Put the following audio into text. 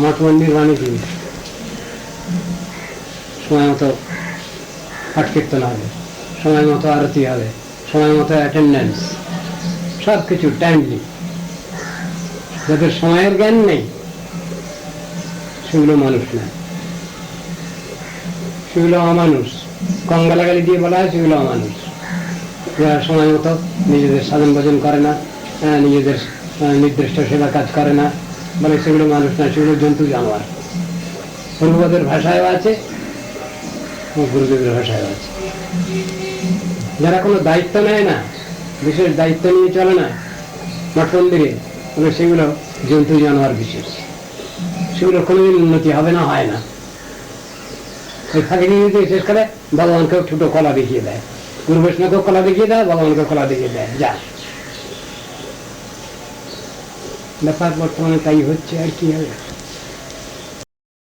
মঠ মন্দির মানে কি? সময় মতো পাঠ কীর্তন হবে, সময় মতো আরতি হবে, সময় মতো অ্যাটেন্ডেন্স সব কিছু টাইমলি যাদের সময়ের জ্ঞান নেই, সেগুলো মানুষ না। সেগুলো অমানুষ। কম দিয়ে বলা হয় সেগুলো অমানুষ। যারা সময় মতো নিজেদের সাধন ভোজন করে না নিজেদের নির্দিষ্ট সেবা কাজ করে না বলে সেগুলো মানুষ না, সেগুলো জন্তু জানোয়ার। পূর্বদের ভাষায়ও আছে গুরুদেবের ভাষায়ও আছে। যারা কোনো দায়িত্ব নেয় না, বিশেষ দায়িত্ব নিয়ে চলে না মঠ মন্দিরে তবে সেগুলো জন্তু জানোয়ার বিশেষ। সেগুলো কোনোদিন উন্নতি হবে না, হয় না। ওই ফাঁকি দিয়ে দিতে শেষ করে ভগবানকেও ছোটো কলা দেখিয়ে দেয়। গুরু বৈষ্ণবকেও কলা দেখিয়ে দেয় ভগবানকে কলা দেখিয়ে দেয়। যা। ব্যাপার বর্তমানে তাই হচ্ছে আর কি হবে